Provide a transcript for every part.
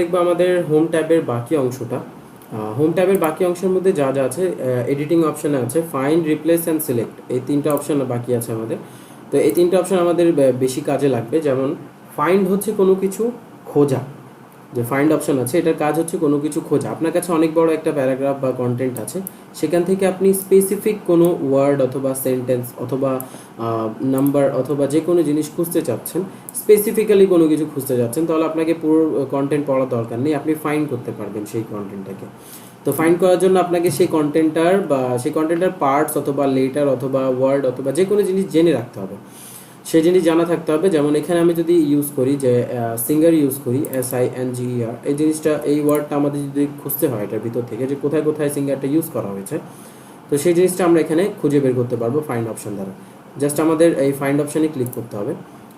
দেখব আমাদের হোম ট্যাবের বাকি অংশটা। হোম ট্যাবের বাকি অংশের মধ্যে যা যা আছে এডিটিং অপশানে আছে ফাইন্ড রিপ্লেস অ্যান্ড সিলেক্ট এই তিনটা অপশান বাকি আছে আমাদের। তো এই তিনটা অপশান আমাদের বেশি কাজে লাগবে। যেমন ফাইন্ড হচ্ছে কোনো কিছু, খোঁজা। যে ফাইন্ড অপশন আছে, এটার কাজ হচ্ছে কোনো কিছু খোঁজা। আপনার কাছে অনেক বড় একটা প্যারাগ্রাফ বা কন্টেন্ট আছে, সেখান থেকে আপনি স্পেসিফিক কোনো ওয়ার্ড অথবা সেন্টেন্স অথবা নাম্বার অথবা যে কোনো জিনিস খুঁজতে চাচ্ছেন স্পেসিফিক্যালি কোনো কিছু খুঁজতে চাচ্ছেন তাহলে আপনাকে পুরো কন্টেন্ট পড়ার দরকার নেই, আপনি ফাইন্ড করতে পারবেন সেই কন্টেন্টটাকে তো ফাইন্ড করার জন্য আপনাকে সেই কন্টেন্টটার বা সেই কন্টেন্টটার পার্টস অথবা লেটার অথবা ওয়ার্ড অথবা যে কোনো জিনিস জেনে রাখতে হবে। সেই জিনিস জানা থাকতে হবে। যেমন এখানে আমি যদি ইউজ করি যে সিঙ্গার ইউজ করি S I N G E R জিনিসটা, এই ওয়ার্ডটা আমাদের যদি খুঁজতে হয় এটার ভিতর থেকে যে কোথায় কোথায় সিঙ্গারটা ইউজ করা হয়েছে, তো সেই জিনিসটা আমরা এখানে খুঁজে বের করতে পারব ফাইন্ড অপশন দ্বারা। জাস্ট আমাদের এই ফাইন্ড অপশনে ক্লিক করতে হবে।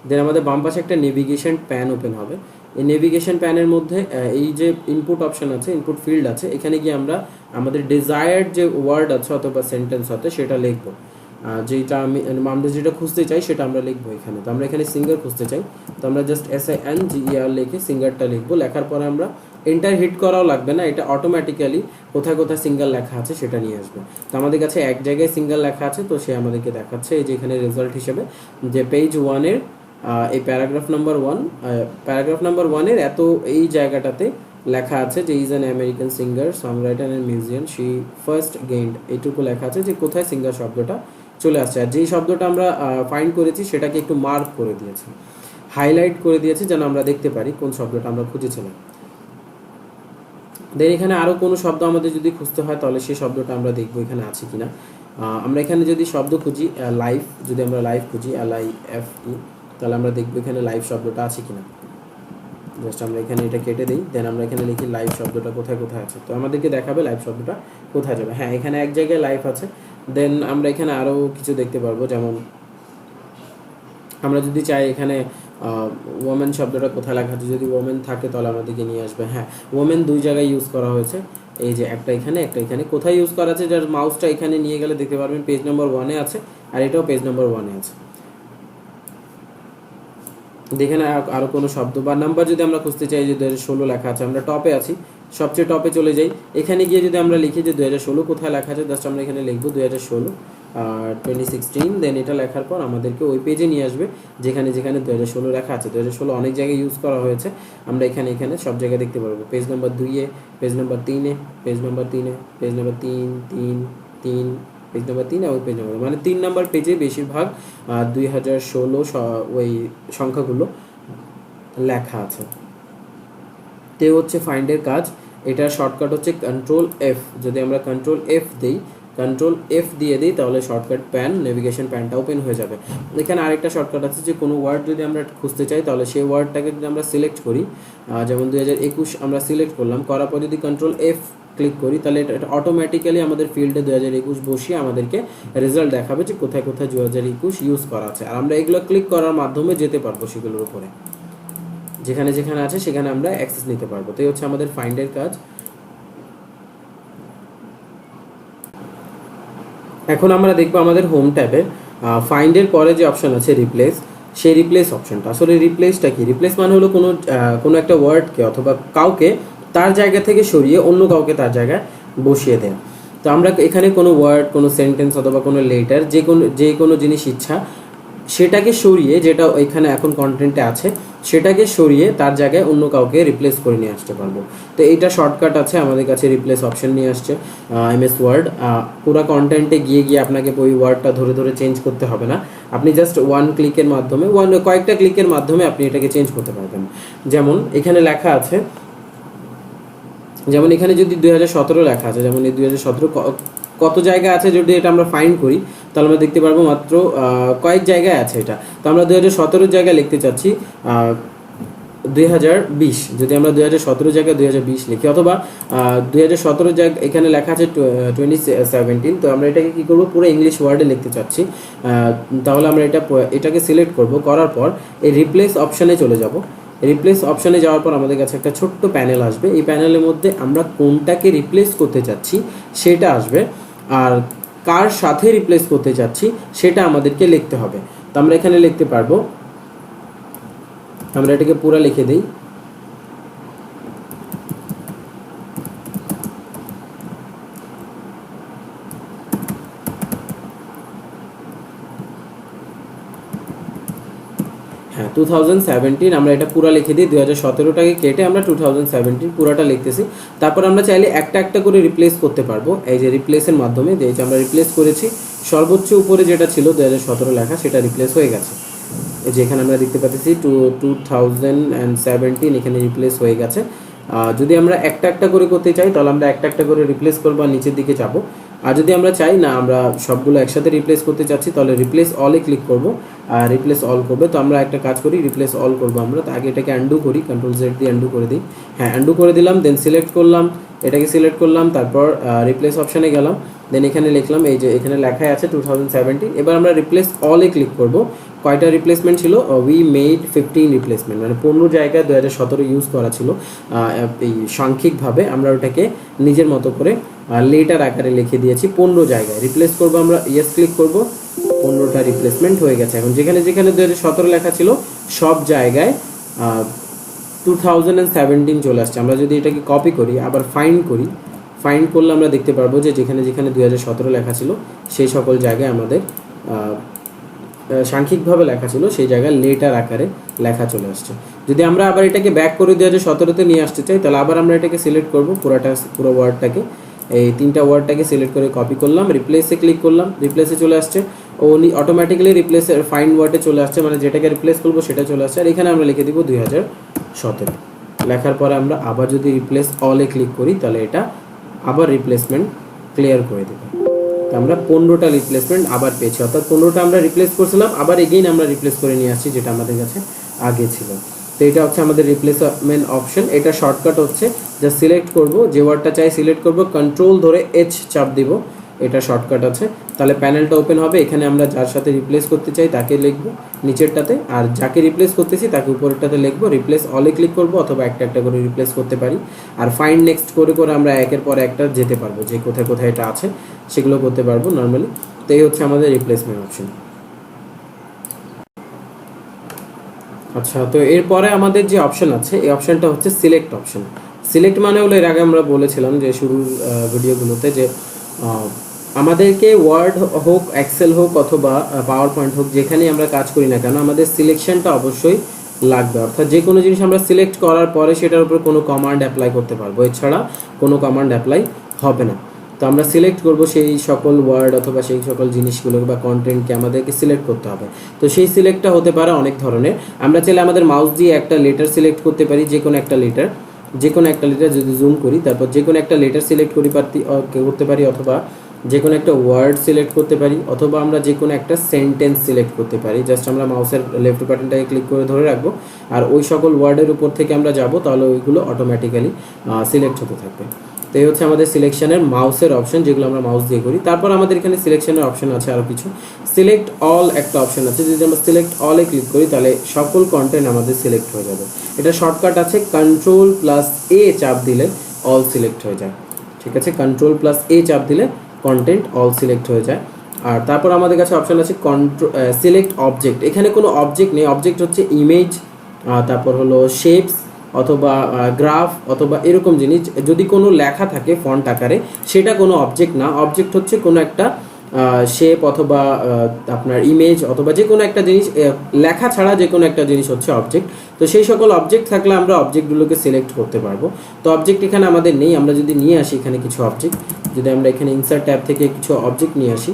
দেন আমাদের বাম পাশে একটা নেভিগেশন প্যান ওপেন হবে। এই নেভিগেশন প্যানের মধ্যে এই যে ইনপুট অপশন আছে ইনপুট ফিল্ড আছে, এখানে গিয়ে আমরা আমাদের ডিজায়ার্ড যে ওয়ার্ড আছে অথবা সেন্টেন্স আছে, সেটা লিখব। যেটা আমি মানে আমরা যেটা খুঁজতে চাই সেটা আমরা লিখব এখানে। তো আমরা এখানে সিঙ্গার খুঁজতে চাই। তো আমরা just S I N G E R সিঙ্গারটা লিখব। লেখার পরে আমরা এন্টার হিট করাও লাগবে না। এটা অটোমেটিক্যালি কোথায় কোথায় সিঙ্গার লেখা আছে সেটা নিয়ে আসবে। তো আমাদের কাছে এক জায়গায় সিঙ্গার লেখা আছে, তো সে আমাদেরকে দেখাচ্ছে। এই যে এখানে রেজাল্ট হিসেবে যে পেজ ওয়ানের এই paragraph number one paragraph number ওয়ানের এত এই জায়গাটাতে লেখা আছে যে is an American singer song writer and musician she first gained এইটুকু লেখা আছে যে কোথায় সিঙ্গার শব্দটা চলে আসছে। আর যেই শব্দটা আমরা ফাইন্ড করেছি সেটাকে একটু মার্ক করে দিয়েছি। হাইলাইট করে দিয়েছে যেন আমরা দেখতে পারি কোন শব্দটা আমরা খুঁজেছিলাম। দেন এখানে আরও কোনো শব্দ আমাদের যদি খুঁজতে হয় তাহলে সেই শব্দটা আমরা দেখব এখানে আছে কিনা। আহ, আমরা এখানে যদি শব্দ খুঁজি লাইভ যদি আমরা লাইভ খুঁজি এল আই এফ ই তাহলে আমরা দেখব এখানে লাইভ শব্দটা আছে কিনা। জাস্ট আমরা এখানে এটা কেটে দিই দেন আমরা এখানে লিখি লাইভ শব্দটা কোথায় কোথায় আছে। তো আমাদেরকে দেখাবে লাইভ শব্দটা কোথায় যাবে। হ্যাঁ এখানে এক জায়গায় লাইভ আছে। দেন আমরা এখানে আরও কিছু দেখতে পারব, যেমন আমরা যদি চাই এখানে ওমেন শব্দটা কোথায় লেখা আছে? যদি ওমেন থাকে তাহলে আমাদেরকে নিয়ে আসবে হ্যাঁ। ওমেন দুই জায়গায় ইউজ করা হয়েছে। এই যে একটা এখানে একটা এখানে। কোথায় ইউজ করা আছে? যার মাউসটা এখানে নিয়ে গেলে দেখতে পারবেন পেজ নম্বর ওয়ানে আছে, আর এটাও পেজ নম্বর ওয়ানে আছে। দেখে না আরও কোনো শব্দ বা নাম্বার যদি আমরা খুঁজতে চাই যে দু ষোলো লেখা আছে, আমরা টপে আছি। সবচেয়ে টপে চলে যাই। এখানে গিয়ে যদি আমরা লিখি যে দু হাজার ষোলো কোথায় লেখা আছে জাস্ট আমরা এখানে লিখব দু হাজার ষোলো। আর টোয়েন্টি সিক্সটিন দেন এটা লেখার পর আমাদেরকে ওই পেজে নিয়ে আসবে, যেখানে যেখানে দু হাজার ষোলো লেখা আছে। দু হাজার ষোলো অনেক জায়গায় ইউজ করা হয়েছে। আমরা এখানে এখানে সব জায়গায় দেখতে পারব। পেজ নাম্বার দুইয়ে পেজ নাম্বার তিনে পেজ নাম্বার তিনে পেজ নাম্বার তিন তিন তিন পেজ নাম্বার তিন ওই পেজ নাম্বার মানে তিন নাম্বার পেজে বেশিরভাগ দুই হাজার ষোলো ওই সংখ্যাগুলো লেখা আছে। তে হচ্ছে ফাইন্ডের কাজ। এটার শর্টকাট হচ্ছে কন্ট্রোল এফ যদি আমরা কন্ট্রোল এফ দিই কন্ট্রোল এফ দিয়ে দিই, তাহলে শর্টকাট প্যান নেভিগেশন প্যানটা ওপেন হয়ে যাবে। এখানে আরেকটা শর্টকাট আছে যে, কোনো ওয়ার্ড যদি আমরা খুঁজতে চাই, তাহলে সেই ওয়ার্ডটাকে যদি আমরা সিলেক্ট করি যেমন দুই হাজার একুশ আমরা সিলেক্ট করলাম, করার পর যদি কন্ট্রোল এফ ক্লিক করি, তাহলে এটা অটোমেটিক্যালি আমাদের ফিল্ডে দু হাজার একুশ বসিয়ে আমাদেরকে রেজাল্ট দেখাবে যে কোথায় কোথায় দু হাজার একুশ ইউজ করা আছে। আর আমরা এগুলো ক্লিক করার মাধ্যমে যেতে পারব সেগুলোর উপরে। যেখানে যেখানে আছে, সেখানে আমরা অ্যাক্সেস নিতে পারব। তো এই হচ্ছে আমাদের ফাইন্ডের কাজ। এখন আমরা দেখব আমাদের হোম ট্যাবে ফাইন্ডের পরে যে অপশন আছে রিপ্লেস সেই রিপ্লেস অপশনটা আসলে রিপ্লেসটা কি? রিপ্লেস মানে হলো কোনো কোনো একটা ওয়ার্ডকে অথবা কাউকে তার জায়গা থেকে সরিয়ে অন্য কাউকে তার জায়গায় বসিয়ে দেন। তো আমরা এখানে কোনো ওয়ার্ড কোনো সেন্টেন্স অথবা কোনো লেটার যে কোনো যে কোনো জিনিস ইচ্ছা, সেটাকে সরিয়ে যেটা এখানে এখন কন্টেন্টে আছে সেটাকে সরিয়ে তার জায়গায় অন্য কাউকে রিপ্লেস করে নিয়ে আসতে পারব। তো এইটা শর্টকাট আছে, আমাদের কাছে রিপ্লেস অপশন নিয়ে আসছে এম এস ওয়ার্ড পুরো কন্টেন্টে গিয়ে গিয়ে আপনাকে ওই ওয়ার্ডটা ধরে ধরে চেঞ্জ করতে হবে না। আপনি জাস্ট ওয়ান ক্লিকের মাধ্যমে ওয়ান কয়েকটা ক্লিকের মাধ্যমে আপনি এটাকে চেঞ্জ করতে পারবেন। যেমন এখানে লেখা আছে, যেমন এখানে যদি দুই হাজার সতেরো লেখা আছে, যেমন এই দুই হাজার সতেরো কত জায়গা আছে যদি এটা আমরা ফাইন্ড করি, তাহলে আমরা দেখতে পারব মাত্র কয়েক জায়গায় আছে এটা। তো আমরা দুই হাজার সতেরো জায়গায় লিখতে চাচ্ছি দুই হাজার বিশ। যদি আমরা দুই হাজার সতেরো জায়গায় দুই হাজার বিশ লিখি, অথবা দুই হাজার সতেরো জায়গা, এখানে লেখা আছে টোয়েন্টি তো আমরা এটাকে কী করব? পুরো ইংলিশ ওয়ার্ডে লিখতে চাচ্ছি। তাহলে আমরা এটা এটাকে সিলেক্ট করব। করার পর এই রিপ্লেস অপশানে চলে যাব। রিপ্লেস অপশানে যাওয়ার পর আমাদের কাছে একটা ছোট্ট প্যানেল আসবে। এই প্যানেলের মধ্যে আমরা কোনটাকে রিপ্লেস করতে চাচ্ছি, সেটা আসবে আর কার সাথে রিপ্লেস করতে চাচ্ছি সেটা আমাদেরকে লিখতে হবে। তো আমরা এখানে লিখতে পারব। আমরা এটাকে পুরো লিখে দিই হ্যাঁ টু থাউজেন্ড সেভেন্টিন আমরা এটা পুরো লিখে দিই দু হাজার সতেরোটাকে কেটে আমরা টু থাউজেন্ড সেভেন্টিন পুরোটা লিখতেছি। তারপর আমরা চাইলে একটা একটা করে রিপ্লেস করতে পারব। এই যে রিপ্লেসের মাধ্যমে যে আমরা রিপ্লেস করেছি, সর্বোচ্চ উপরে যেটা ছিল দু হাজার সতেরো লেখা, সেটা রিপ্লেস হয়ে গেছে। এই যে এখানে আমরা দেখতে পাচ্ছি টু টু থাউজেন্ড অ্যান্ড এখানে রিপ্লেস হয়ে গেছে। যদি আমরা একটা একটা করে করতে চাই, তাহলে আমরা একটা একটা করে রিপ্লেস করব আর নিচের দিকে যাব। আর যদি আমরা চাই না আমরা সবগুলো একসাথে রিপ্লেস করতে চাচ্ছি, তাহলে রিপ্লেস অলে ক্লিক করব। আর রিপ্লেস অল করবে, তো আমরা একটা কাজ করি রিপ্লেস অল করব আমরা। তো আগে এটাকে অ্যান্ডু করি কন্ট্রোল জেড দিয়ে অ্যান্ডু করে দিই। হ্যাঁ অ্যান্ডু করে দিলাম দেন সিলেক্ট করলাম, এটাকে সিলেক্ট করলাম, তারপর রিপ্লেস অপশানে গেলাম। দেন এখানে লিখলাম, এই যে এখানে লেখাই আছে টু এবার আমরা রিপ্লেস অলে ক্লিক করব। কয়টা রিপ্লেসমেন্ট ছিল? উই মেড ফিফটিন রিপ্লেসমেন্ট মানে পনেরো জায়গায় দু হাজার সতেরো ইউজ করা ছিল। এই সাংখ্যিকভাবে আমরা ওটাকে নিজের মতো করে লেটার আকারে লিখে দিয়েছি পনেরো জায়গায়। রিপ্লেস করব আমরা ইয়েস ক্লিক করব, পনেরোটা রিপ্লেসমেন্ট হয়ে গেছে। এখন যেখানে যেখানে দু সতেরো লেখা ছিল, সব জায়গায় টু থাউজেন্ড অ্যান্ড চলে আসছে। আমরা যদি এটাকে কপি করি, আবার ফাইন্ড করি ফাইন্ড করলে আমরা দেখতে পারব যে যেখানে যেখানে দু সতেরো লেখা ছিল, সেই সকল জায়গায় আমাদের সাংখ্যিকভাবে লেখা ছিল, সেই জায়গায় লেটার আকারে লেখা চলে আসছে। যদি আমরা আবার এটাকে ব্যাক করে দু হাজার সতেরোতে নিয়ে আসতে চাই, তাহলে আবার আমরা এটাকে সিলেক্ট করব, পুরোটা, পুরো ওয়ার্ডটাকে এই তিনটা ওয়ার্ডটাকে সিলেক্ট করে কপি করলাম রিপ্লেসে ক্লিক করলাম রিপ্লেসে চলে আসছে। ও অটোমেটিক্যালি রিপ্লেসের ফাইন ওয়ার্ডে চলে আসছে মানে যেটাকে রিপ্লেস করব সেটা চলে আসছে। আর এখানে আমরা লিখে দিব দুই হাজার সতেরো। লেখার পরে আমরা আবার যদি রিপ্লেস অলে ক্লিক করি, তাহলে এটা আবার রিপ্লেসমেন্ট ক্লিয়ার করে দেবে। তো আমরা পনেরোটা রিপ্লেসমেন্ট আবার পেয়েছি। অর্থাৎ পনেরোটা আমরা রিপ্লেস করছিলাম, আবার এগেইন আমরা রিপ্লেস করে নিয়ে আসছি, যেটা আমাদের কাছে আগে ছিল। তো এটা হচ্ছে আমাদের রিপ্লেসমেন্ট অপশন এটা শর্টকাট হচ্ছে যা সিলেক্ট করব, যে ওয়ার্ডটা চাই সিলেক্ট করব কন্ট্রোল ধরে এইচ চাপ দিব, এটা শর্টকাট আছে। তাহলে প্যানেলটা ওপেন হবে, এখানে আমরা যার সাথে রিপ্লেস করতে চাই তাকে লিখব নিচেরটাতে, আর যাকে রিপ্লেস করতেছি তাকে উপরেরটাতে লিখব রিপ্লেস অলে ক্লিক করব, অথবা একটা একটা করে রিপ্লেস করতে পারি। আর ফাইন্ড নেক্সট করে করে আমরা একের পর একটা যেতে পারব, যে কোথায় কোথায় এটা আছে, সেগুলো করতে পারব নর্মালি তো এই হচ্ছে আমাদের রিপ্লেসমেন্ট অপশন আচ্ছা তো এরপরে আমাদের যে অপশন আছে, এই অপশনটা হচ্ছে সিলেক্ট অপশন সিলেক্ট মানে হলো, এর আগে আমরা বলেছিলাম যে শুরুর ভিডিওগুলোতে যে আমাদেরকে ওয়ার্ড হোক এক্সেল হোক অথবা পাওয়ার পয়েন্ট হোক, যেখানেই আমরা কাজ করি না কেন, আমাদের সিলেকশনটা অবশ্যই লাগবে। অর্থাৎ যে কোনো জিনিস আমরা সিলেক্ট করার পরে সেটার উপর কোনো কমান্ড অ্যাপ্লাই করতে পারব। এছাড়া কোনো কমান্ড অ্যাপ্লাই হবে না। তো আমরা সিলেক্ট করব সেই সকল ওয়ার্ড অথবা সেই সকল জিনিসগুলো বা কন্টেন্টকে আমাদেরকে সিলেক্ট করতে হবে। তো সেই সিলেক্টটা হতে পারে অনেক ধরনের। আমরা চাইলে আমাদের মাউস দিয়ে একটা লেটার সিলেক্ট করতে পারি যে কোনো একটা লেটার যে কোনো একটা লেটার যদি জুম করি, তারপর যে কোনো একটা লেটার সিলেক্ট করি করতে পারি, অথবা যে কোনো একটা ওয়ার্ড সিলেক্ট করতে পারি, অথবা আমরা যে কোনো একটা সেন্টেন্স সিলেক্ট করতে পারি। জাস্ট আমরা মাউসের লেফট বাটনটাকে ক্লিক করে ধরে রাখব। আর ওই সকল ওয়ার্ডের উপর থেকে আমরা যাব, তাহলে ওইগুলো অটোমেটিক্যালি সিলেক্ট হতে থাকবে। তো এই হচ্ছে আমাদের সিলেকশনের মাউসের অপশন যেগুলো আমরা মাউস দিয়ে করি। তারপর আমাদের এখানে সিলেকশনের অপশন আছে আরও কিছু। সিলেক্ট অল একটা অপশন আছে। যদি আমরা সিলেক্ট অলে ক্লিক করি, তাহলে সকল কন্টেন্ট আমাদের সিলেক্ট হয়ে যাবে। এটা শর্টকাট আছে কন্ট্রোল প্লাস এ চাপ দিলে অল সিলেক্ট হয়ে যায়। ঠিক আছে? কন্ট্রোল প্লাস এ চাপ দিলে কন্টেন্ট অল সিলেক্ট হয়ে যায়। আর তারপর আমাদের কাছে অপশন আছে কন্ট্রো সিলেক্ট অবজেক্ট এখানে কোনো অবজেক্ট নেই। অবজেক্ট হচ্ছে ইমেজ তারপর হলো শেপস অথবা গ্রাফ অথবা এরকম জিনিস, যদি কোনো লেখা থাকে ফন্ট আকারে, সেটা কোনো অবজেক্ট না। অবজেক্ট হচ্ছে কোনো একটা শেপ অথবা আপনার ইমেজ অথবা যে কোনো একটা জিনিস লেখা ছাড়া যে কোনো একটা জিনিস হচ্ছে অবজেক্ট তো সেই সকল অবজেক্ট থাকলে আমরা অবজেক্টগুলোকে সিলেক্ট করতে পারব। তো অবজেক্ট এখানে আমাদের নেই। আমরা যদি নিয়ে আসি এখানে কিছু অবজেক্ট যদি আমরা এখানে ইনসার্ট ট্যাব থেকে কিছু অবজেক্ট নিয়ে আসি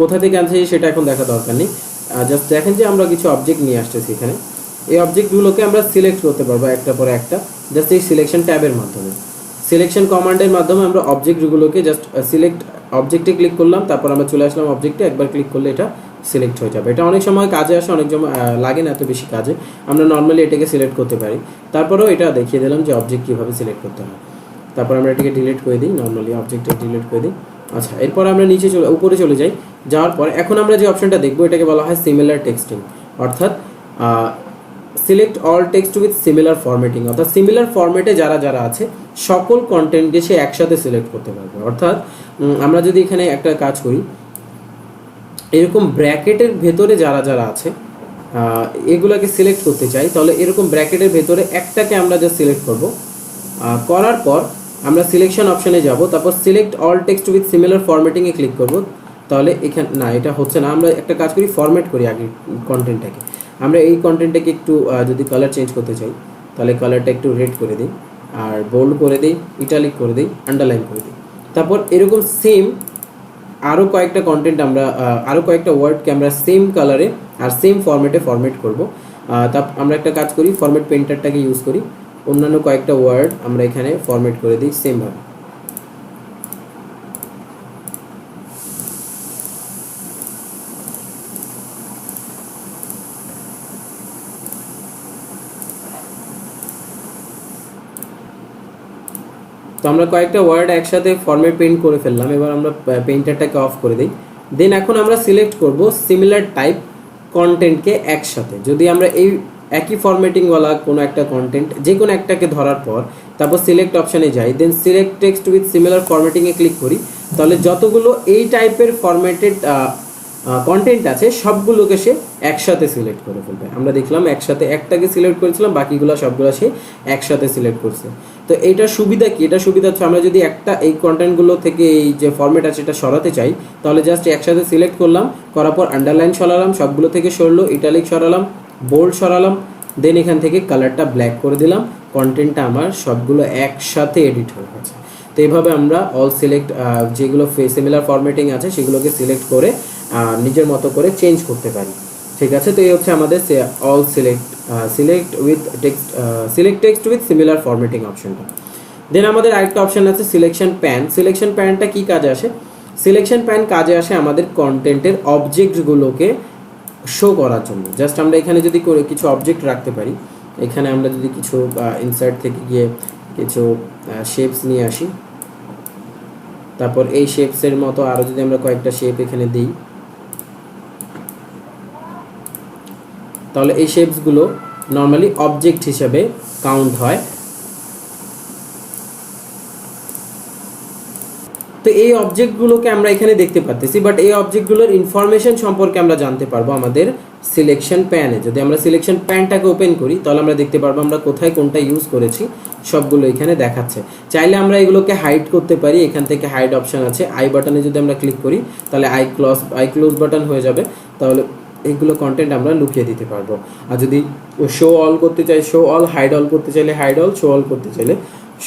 কোথা থেকে আনছি সেটা এখন দেখা দরকার নেই। জাস্ট দেখেন যে আমরা কিছু অবজেক্ট নিয়ে আসতেছি এখানে। এই অবজেক্টগুলোকে আমরা সিলেক্ট করতে পারব একটা পরে একটা জাস্ট এই সিলেকশন ট্যাবের মাধ্যমে। সিলেকশন কমান্ডের মাধ্যমে আমরা অবজেক্টগুলোকে জাস্ট সিলেক্ট অবজেক্টে ক্লিক করলাম, তারপর আমরা চলে আসলাম অবজেক্টে একবার ক্লিক করলে এটা সিলেক্ট হয়ে যাবে। এটা অনেক সময় কাজে আসে, অনেক সময় লাগে না এত বেশি কাজে। আমরা নর্মালি এটাকে সিলেক্ট করতে পারি। তারপরেও এটা দেখিয়ে দিলাম যে অবজেক্ট কীভাবে সিলেক্ট করতে হয়। তারপর আমরা এটাকে ডিলিট করে দিই নর্মালি অবজেক্টটা ডিলিট করে দিই। আচ্ছা এরপর আমরা নিচে চলে, উপরে চলে যাই। যাওয়ার পর এখন আমরা যে অপশনটা দেখব, এটাকে বলা হয় সিমিলার টেক্সটিং অর্থাৎ select all text with similar formatting অর্থাৎ সিমিলার ফরম্যাটে যারা যারা আছে, সকল কন্টেন্টকে সে একসাথে সিলেক্ট করতে পারবে। অর্থাৎ আমরা যদি এখানে একটা কাজ করি, এরকম ব্র্যাকেটের ভেতরে যারা যারা আছে এগুলাকে সিলেক্ট করতে চাই, তাহলে এরকম ব্র্যাকেটের ভেতরে একটাকে আমরা যা সিলেক্ট করব। করার পর আমরা সিলেকশন অপশানে যাব, তারপর select all text with similar ফরম্যাটিংয়ে click করব। তাহলে এখানে, না, এটা হচ্ছে না, আমরা একটা কাজ করি ফরম্যাট করি আগে কন্টেন্টটাকে আমরা এই কন্টেন্টটাকে একটু যদি কালার চেঞ্জ করতে চাই, তাহলে কালারটা একটু রেড করে দিই, আর বোল্ড করে দিই ইটালিক করে দিই আন্ডারলাইন করে দিই। তারপর এরকম সেম আরও কয়েকটা কন্টেন্ট আমরা আরও কয়েকটা ওয়ার্ডকে আমরা সেম কালারে আর সেম ফরম্যাটে ফরম্যাট করব। তা আমরা একটা কাজ করি ফরম্যাট পেন্টারটাকে ইউজ করি, অন্যান্য কয়েকটা ওয়ার্ড আমরা এখানে ফরম্যাট করে দিই সেমভাবে আমরা কয়েকটা ওয়ার্ড একসাথে ফর্মেট পেন্ট করে ফেললাম, এবার আমরা পেন্টারটাকে অফ করে দিই। দেন এখন আমরা সিলেক্ট করব সিমিলার টাইপ কন্টেন্টকে একসাথে। যদি আমরা এই একই ফরম্যাটিংওয়ালা কোনো একটা কন্টেন্ট যে কোনো একটাকে ধরার পর তারপর সিলেক্ট অপশানে যাই then select text with similar ফরম্যাটিংয়ে click করি, তাহলে যতগুলো এই টাইপের ফরম্যাটেড কন্টেন্ট আছে, সবগুলোকে সে একসাথে সিলেক্ট করে ফেলবে। আমরা দেখলাম একসাথে একটাকে সিলেক্ট করেছিলাম, বাকিগুলো সবগুলো সে একসাথে সিলেক্ট করছে। তো এইটার সুবিধা কি? এটা সুবিধা হচ্ছে আমরা যদি একটা এই কন্টেন্টগুলো থেকে এই যে ফরম্যাট আছে এটা সরাতে চাই, তাহলে জাস্ট একসাথে সিলেক্ট করলাম, করার পর আন্ডারলাইন সরালাম, সবগুলো থেকে সরলো ইটালিক সরালাম বোল্ড সরালাম দেন এখান থেকে কালারটা ব্ল্যাক করে দিলাম কন্টেন্টটা আমার সবগুলো একসাথে এডিট হয়ে গেছে। তো এইভাবে আমরা অল সিলেক্ট যেগুলো সিমিলার ফরম্যাটিং আছে সেগুলোকে সিলেক্ট করে নিজের মতো করে চেঞ্জ করতে পারি। ঠিক আছে? তো এই হচ্ছে আমাদের all select select with text select text with similar formatting অপশনটা দেন আমাদের আরেকটা অপশন আছে সিলেকশন প্যান সিলেকশন প্যানটা কি কাজে আসে? সিলেকশন প্যান কাজে আসে আমাদের কন্টেন্টের অবজেক্টগুলোকে শো করার জন্য। জাস্ট আমরা এখানে যদি করে কিছু অবজেক্ট রাখতে পারি, এখানে আমরা যদি কিছু ইনসার্ট থেকে গিয়ে কিছু শেপস নিয়ে আসি, তারপর এই শেপসের মতো আরও যদি আমরা কয়েকটা শেপ এখানে দিই তাহলে এই শেপসগুলো নর্মালি অবজেক্ট হিসেবে কাউন্ট হয়। তো এই অবজেক্টগুলোকে আমরা এখানে দেখতে পাচ্ছি বাট এই অবজেক্টগুলোর ইনফরমেশন সম্পর্কে আমরা জানতে পারব আমাদের সিলেকশন প্যানে যদি আমরা সিলেকশন প্যানটাকে ওপেন করি, তাহলে আমরা দেখতে পারব আমরা কোথায় কোনটা ইউজ করেছি, সবগুলো এখানে দেখাচ্ছে। চাইলে আমরা এগুলোকে হাইড করতে পারি, এখান থেকে হাইড অপশন আছে। আই বাটনে যদি আমরা ক্লিক করি, তাহলে eye close eye close button হয়ে যাবে। তাহলে এইগুলো কন্টেন্ট আমরা লুকিয়ে দিতে পারব। আর যদি শো অল করতে চাই শো অল হাইড অল করতে চাইলে হাইড অল শো অল করতে চাইলে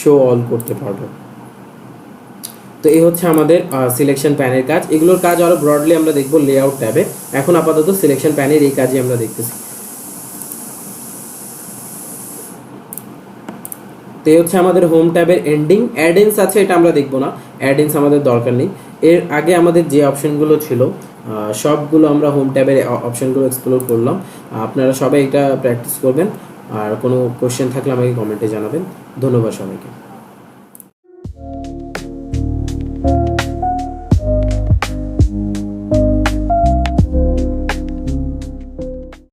শো অল করতে পারব। তো এই হচ্ছে আমাদের সিলেকশন প্যানের কাজ। এগুলোর কাজ আরও ব্রডলি আমরা দেখব লেআউট ট্যাবে এখন আপাতত সিলেকশন প্যানের এই কাজই আমরা দেখতেছি। তো এই হচ্ছে আমাদের হোম ট্যাবের এন্ডিং অ্যাডেন্স আছে, এটা আমরা দেখব না। অ্যাডেন্স আমাদের দরকার নেই। এর আগে আমাদের যে অপশনগুলো ছিল সবগুলো আমরা হোম ট্যাবের অপশানগুলো এক্সপ্লোর করলাম। আপনারা সবাই এটা প্র্যাকটিস করবেন। আর কোনো কোয়েশ্চেন থাকলে আমাকে কমেন্টে জানাবেন। ধন্যবাদ সবাইকে।